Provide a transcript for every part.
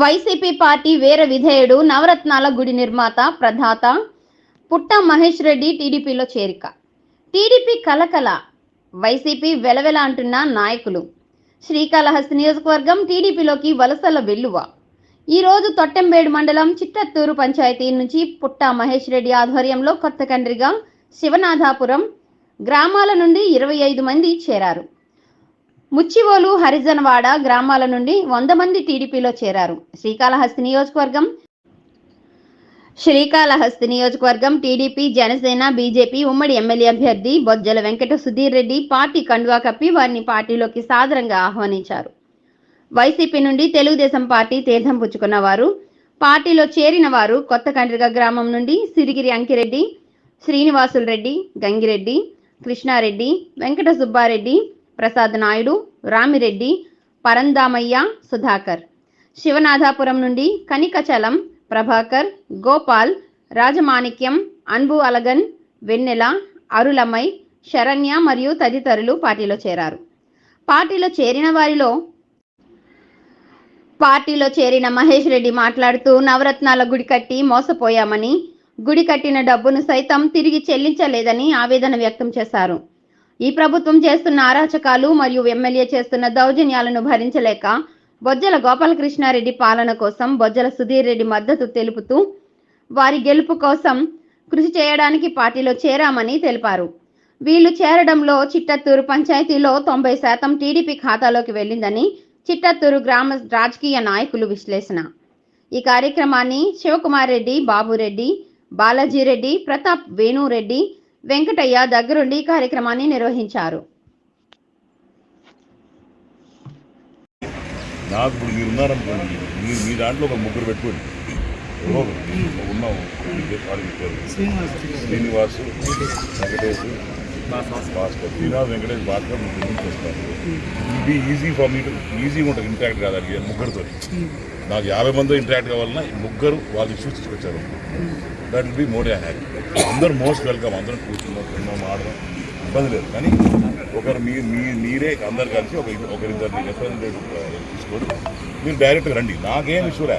YCP party వీర విధేయుడు నవరత్నాల గుడి నిర్మాత ప్రధాత పుట్ట మహేష్ రెడ్డి టీడీపీలో చేరిక. టీడీపీ కలకల వైసీపీ వెలవెల అంటున్న నాయకులు. శ్రీకాళహస్తి నియోజకవర్గం టీడీపీలోకి వలసల వెల్లువ. ఈరోజు తొట్టెంబేడు మండలం చిట్టత్తూరు పంచాయతీ నుంచి పుట్ట మహేష్ రెడ్డి ఆధ్వర్యంలో కొత్త కండ్రిగా శివనాథాపురం గ్రామాల నుండి ఇరవై ఐదు మంది చేరారు. ముచ్చివోలు హరిజనవాడ గ్రామాల నుండి వంద మంది టీడీపీలో చేరారు. శ్రీకాళహస్తి నియోజకవర్గం శ్రీకాళహస్తి నియోజకవర్గం టీడీపీ జనసేన బీజేపీ ఉమ్మడి ఎమ్మెల్యే అభ్యర్థి బొజ్జల వెంకట సుధీర్ రెడ్డి పార్టీ కండువా కప్పి వారిని పార్టీలోకి సాదరంగా ఆహ్వానించారు. వైసీపీ నుండి తెలుగుదేశం పార్టీ తీర్థం పుచ్చుకున్న వారు పార్టీలో చేరిన వారు కొత్త కండ్రిగ గ్రామం నుండి సిరిగిరి అంకిరెడ్డి శ్రీనివాసులు రెడ్డి గంగిరెడ్డి కృష్ణారెడ్డి వెంకట సుబ్బారెడ్డి ప్రసాద్ నాయుడు రామిరెడ్డి పరందామయ్య సుధాకర్. శివనాథాపురం నుండి కనికచలం ప్రభాకర్ గోపాల్ రాజమాణిక్యం అన్బు అలగన్ వెన్నెల అరులమై శరణ్య మరియు తదితరులు పార్టీలో చేరారు. పార్టీలో చేరిన వారిలో పార్టీలో చేరిన మహేష్ రెడ్డి మాట్లాడుతూ నవరత్నాల గుడి కట్టి మోసపోయామని గుడి కట్టిన డబ్బును సైతం తిరిగి చెల్లించలేదని ఆవేదన వ్యక్తం చేశారు. ఈ ప్రభుత్వం చేస్తున్న అరాచకాలు మరియు ఎమ్మెల్యే చేస్తున్న దౌర్జన్యాలను భరించలేక బొజ్జల గోపాలకృష్ణారెడ్డి పాలన కోసం బొజ్జల సుధీర్ రెడ్డి మద్దతు తెలుపుతూ వారి గెలుపు కోసం కృషి చేయడానికి పార్టీలో చేరామని తెలిపారు. వీళ్ళు చేరడంలో చిట్టత్తూరు పంచాయతీలో తొంభై శాతం టీడీపీ ఖాతాలోకి వెళ్ళిందని చిట్టత్తూరు గ్రామ రాజకీయ నాయకులు విశ్లేషణ. ఈ కార్యక్రమాన్ని శివకుమార్ రెడ్డి బాబురెడ్డి బాలాజీరెడ్డి ప్రతాప్ వేణురెడ్డి వెంకటయ్య దగ్గరుండి కార్యక్రమాన్ని నిర్వహించారు. నాకు ఇప్పుడు మీరు ఉన్నారనుకోండి మీరు మీ దాంట్లో ఒక ముగ్గురు పెట్టుకోండి. ఎవరో ఒకరు. ఉన్నాము వెంకటేష్ భాస్కర్. శ్రీనివాస్ వెంకటేష్ భాస్కర్ ముగ్గురు నుంచి ఇది ఈజీ ఫర్ మీ ఈజీగా ఉంటుంది. ఇంపాక్ట్ కాదు అది ముగ్గురితో నాకు యాభై మంది ఇంటరాక్ట్ కావాలన్నా ముగ్గురు వాళ్ళ ఇష్యూస్ తీసుకొచ్చారు. That will be more happy అందరూ మోస్ట్ వెల్కమ్ అందరం కూర్చున్నాం తిన్నాం ఆడదాం. ఇబ్బంది లేదు. కానీ ఒకరు మీ మీ మీరే అందరు కలిసి ఒక ఒకరిద్దరిని రిప్రజెంటేటివ్ తీసుకొని మీరు డైరెక్ట్గా రండి. నాకేం ఇష్యూరా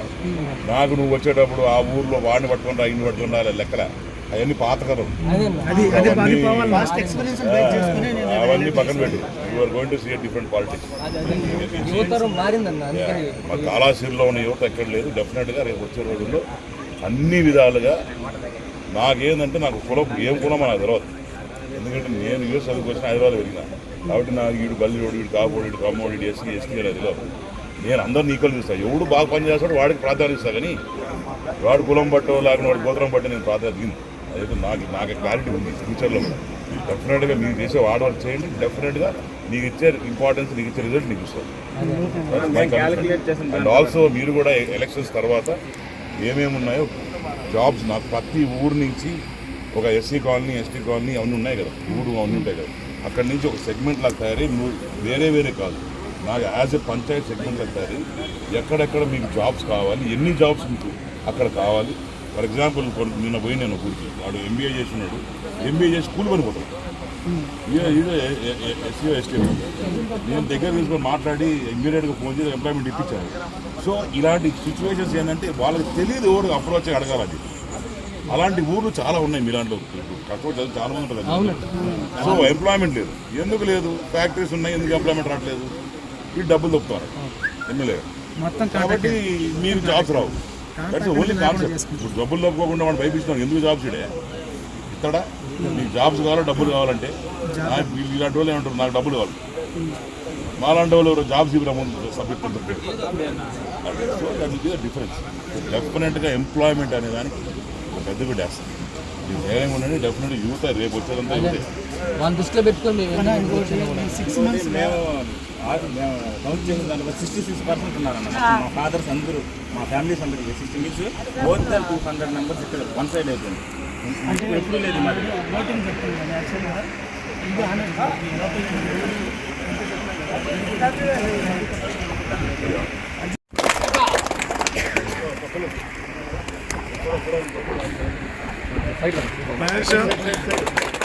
నాకు నువ్వు వచ్చేటప్పుడు ఆ ఊర్లో వాడిని పట్టుకొని రా ఇన్ని పట్టుకొని రా లెక్కలే. అవన్నీ పాత కథలు. అది అది అవన్నీ- పారిపోవాలి లాస్ట్ ఎక్స్పీరియన్స్ బేస్ చేసుకుని నేను అవన్నీ పక్కన పెట్టు. You are going to see different politics మా కాళాశీల్లో ఉన్న యువత ఎక్కడ లేదు. డెఫినెట్గా రేపు వచ్చే రోజుల్లో అన్ని విధాలుగా నాకేందంటే నాకు కులం ఏం కులం నాకు తెలియదు ఎందుకంటే నేను యూఎస్ చదువుకు వచ్చిన హైదరాబాద్ వెళ్ళిన కాబట్టి నాకు వీడు బల్లిడు వీడు కాపోడు వీడు కమ్మోడు వీడు ఎస్సీ ఎస్టీ అనేది తెలియదు నేను అందరిని ఈక్వల్ చూస్తాను ఎవడు బాగా పని చేస్తాడు వాడికి ప్రాధాన్యత ఇస్తాను కానీ వాడు కులం పట్టో లేకపోతే వాడి గోత్రం పట్టో నేను ప్రాధాన్యత అదైతే నాకు నాకు క్లారిటీ ఉంది ఫ్యూచర్లో కూడా. డెఫినెట్గా మీరు చేసే హార్డ్ వర్క్ చేయండి డెఫినెట్గా నీకు ఇచ్చే ఇంపార్టెన్స్ నీకు ఇచ్చే రిజల్ట్ నీకు ఇస్తాను అండ్ ఆల్సో మీరు కూడా ఎలక్షన్స్ తర్వాత ఏమేమి ఉన్నాయో జాబ్స్ నాకు ప్రతి ఊరు నుంచి ఒక ఎస్సీ కాలనీ ఎస్టీ కాలనీ అవన్నీ ఉన్నాయి కదా. ఊరు అవన్నీ ఉంటాయి కదా. అక్కడి నుంచి ఒక సెగ్మెంట్ లాగా తయారై వేరే వేరే కాదు. నాకు యాజ్ ఎ పంచాయత్ సెగ్మెంట్ లాగా తయారై ఎక్కడెక్కడ మీకు జాబ్స్ కావాలి ఎన్ని జాబ్స్ మీకు అక్కడ కావాలి ఫర్ ఎగ్జాంపుల్ నిన్న పోయి నేను ఊరికి. వాడు ఎంబీఏ చేసినాడు ఎంబీఏ చేసి స్కూల్ పనిపోతాడు. ఎస్సీ ఎస్టీ నేను దగ్గర తీసుకొని మాట్లాడి ఇమ్మీడియట్గా ఫోన్ చేసి ఎంప్లాయ్మెంట్ ఇప్పించాను సో ఇలాంటి సిచ్యువేషన్స్ ఏంటంటే వాళ్ళకి తెలియదు ఎవరు అప్రోచ్ అడగాలి అది. అలాంటి ఊర్లు చాలా ఉన్నాయి మీలాంటి కష్టపడి చదువు చాలా మంది ఉంటుంది సో ఎంప్లాయ్మెంట్ లేదు. ఎందుకు లేదు? ఫ్యాక్టరీస్ ఉన్నాయి ఎందుకు ఎంప్లాయ్మెంట్ రావట్లేదు? ఈ డబ్బులు దొక్కుతారు ఎమ్మెల్యే. కాబట్టి మీరు జాబ్స్ రావు. దట్స్ ఓన్లీ కాన్సెప్ట్ ఇప్పుడు డబ్బులు దొక్కకుండా వాడు భయపిస్తున్నాడు. ఎందుకు జాబ్స్ ఇడే ఇస్తాడా నీకు జాబ్స్ కావాలా డబ్బులు కావాలంటే? ఇలాంటి వాళ్ళు ఏమంటారు? నాకు డబ్బులు కావాలి. మాలాంటి వాళ్ళు ఎవరు జాబ్స్ ఇవ్వరా ముందు subject so that is difference డెఫినెట్గా ఎంప్లాయ్మెంట్ అనే దానికి ఒక పెద్ద బిడ్డ వేస్తాం మీరు ధైర్యంగా ఉండండి. డెఫినెట్గా యూత్ రేపు వచ్చేదంతా దృష్టిలో పెట్టుకొని మేము కౌంట్ చేసిన దాంట్లో సిక్స్టీ సిక్స్ పర్సెంట్ ఉన్నారన్నమాట. మా ఫాదర్స్ అందరూ మా ఫ్యామిలీస్ అందరూ sixty mills more than two hundred members ఇక్కడ వన్ సైడ్ అయిపోయింది. ఎప్పుడు లేదు మాకు మహేష్.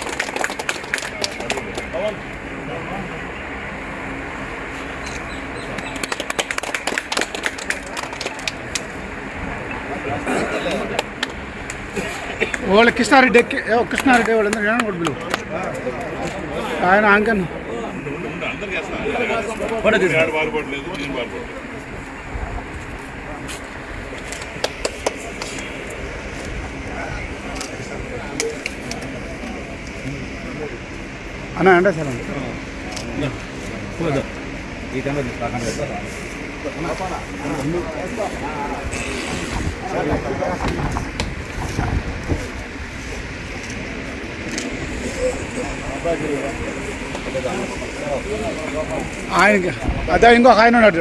వాళ్ళు కృష్ణారెడ్డి ఎక్కి కృష్ణారెడ్డి వాళ్ళందరూ ఏమన్నా కూడా పిలువు ఆయన అంకన్. అందరికీ అంటే సార్ ఈ టైంలో తీసుకురాకండి ఆయనకి అదే ఇంకొక ఆయన ఉన్నాడు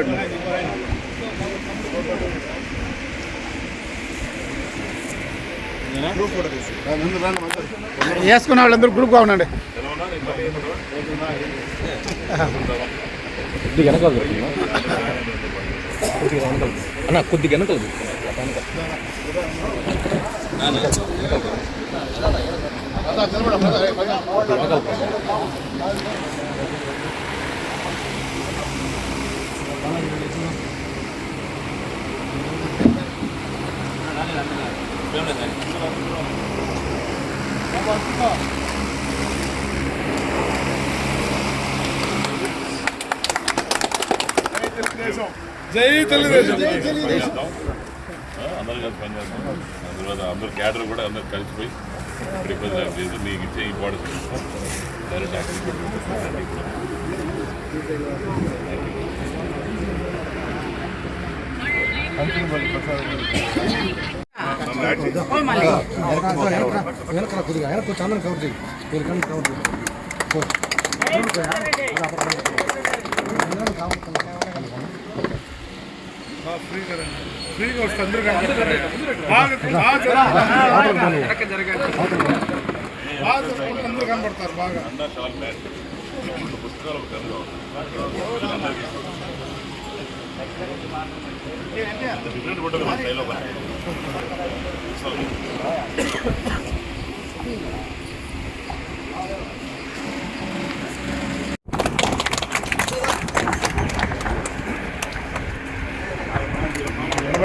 వేసుకున్న వాళ్ళందరూ గ్రూప్గా ఉండండి. కొద్దిగా వెనకాల దొరుకుతుందా? కొద్దిగా వెనకాల అన్న కొద్దిగా వెనకాల దొరుకుతుందా? అందరూ కలిసి పనిచేస్తాం అందులో అందరూ క్యాడర్ కూడా అందరూ కలిసిపోయి ఇప్పుడు ఇబ్బంది లేదు మీకు ఇచ్చే ఇంపార్టెన్స్ డైరెక్ట్ యాక్టివిటీ వెనకాల కొద్దిగా వెనక కొంచెం అందరం కవర్ చేయి మీరు కన్నా కవర్ చేయి ఫ్రీగా వస్తుంది అందరూ కనపడతారు. బాగా బాగా జరగాలి. బాగా జరగాలి. అందరూ కనపడతారు బాగా అన్నా షాల్ మ్యాచ్ పుస్తకాలు ఒక కథ డిఫరెంట్ ఉంటుంది మన స్టైల్లో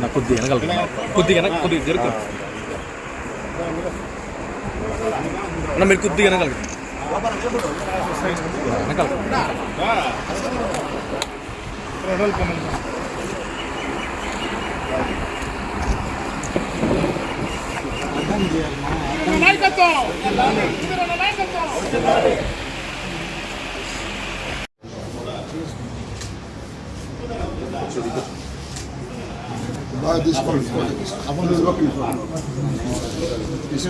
నా కొద్దిగా వెనకాల కొద్దిగా వెనక కొద్దిగా జరుగు అన్న మీరు కొద్దిగా వెనకాల వెనకాల by this fund. Someone is working for it. This